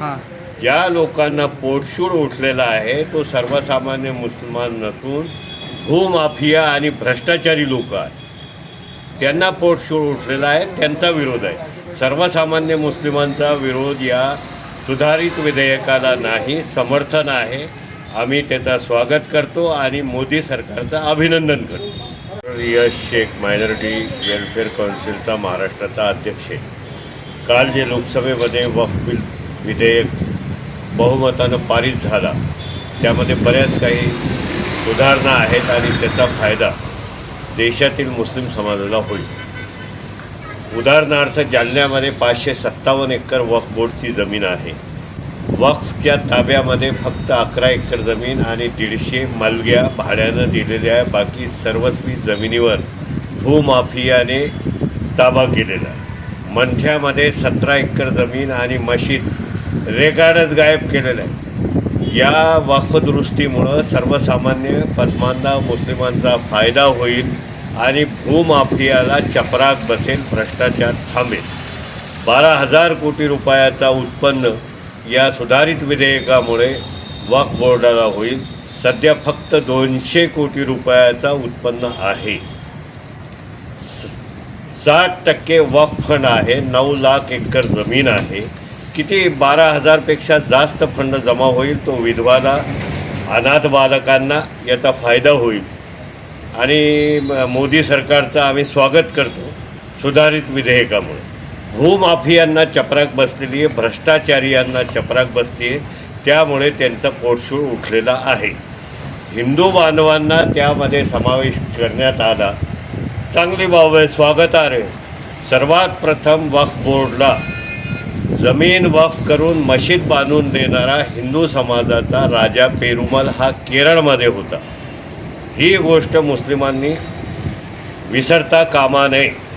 ज्या लोकांना पोटशूळ उठलेला आहे तो सर्वसामान्य मुसलमान नसून भूमाफिया आणि भ्रष्टाचारी लोक आहेत. त्यांना पोटशूळ उठलेला आहे त्यांचा विरोध आहे. सर्वसामान्य मुस्लिमांचा विरोध या सुधारित विधेयकाला नाही समर्थन आहे. आम्ही त्याचा स्वागत करतो आणि मोदी सरकारचं अभिनंदन करतो. यश शेख मायनॉरिटी वेलफेअर कौन्सिलचा महाराष्ट्राचा अध्यक्ष आहे. काल जे लोकसभेमध्ये वक्फ बिल विधेयक बहुमतानं पारित झाला. त्यामध्ये बऱ्याच काही सुधारणा आहेत आणि त्याचा फायदा देशातील मुस्लिम समाजाला होईल. उदाहरणार्थ जालन्यामध्ये पाचशे सत्तावन्न एकर वक्फ बोर्डची जमीन आहे. वक्फच्या ताब्यामध्ये फक्त अकरा एकर जमीन आणि दीडशे मालग्या भाड्यानं दिलेल्या आहे बाकी सर्वस्वी जमिनीवर भूमाफियाने ताबा केलेला मंठ्यामध्ये सतरा एकर जमीन आणि मशीद रेकॉर्डच गायब केलेलं आहे. या वाक्फदुरुस्तीमुळं सर्वसामान्य पसमानदा मुस्लिमांचा फायदा होईल आणि भूमाफियाला चपराक बसेल भ्रष्टाचार थांबेल. बारा हजार कोटी रुपयाचा उत्पन्न या सुधारित विधेयकामुळे वक्फ बोर्डाला होईल. सध्या फक्त दोनशे कोटी रुपयाचा उत्पन्न आहे. स- साठ टक्के वक्फ फंड आहे नऊ लाख एकर जमीन आहे. किती बारा हजारपेक्षा जास्त फंड जमा होईल तो विधवाला अनाथ बालकांना याचा फायदा होईल. आणि म- मोदी सरकारचं आम्ही स्वागत करतो सुधारित विधेयकामुळे. भूमाफियांना चपराक बसलेली आहे भ्रष्टाचारी यांना चपराक बसली आहे त्यामुळे त्यांचा पोटशूळ उठलेला आहे. हिंदू बांधवांना त्यामध्ये समावेश करण्यात आला. चांगली बाब आहे स्वागतार्ह सर्वात प्रथम वक्फ बोर्डला जमीन वफ करून मशीद बांधून देणारा हिंदू समाजाचा राजा पेरुमल हा केरळमध्ये होता. ही गोष्ट मुस्लिमांनी विसरता कामा नये.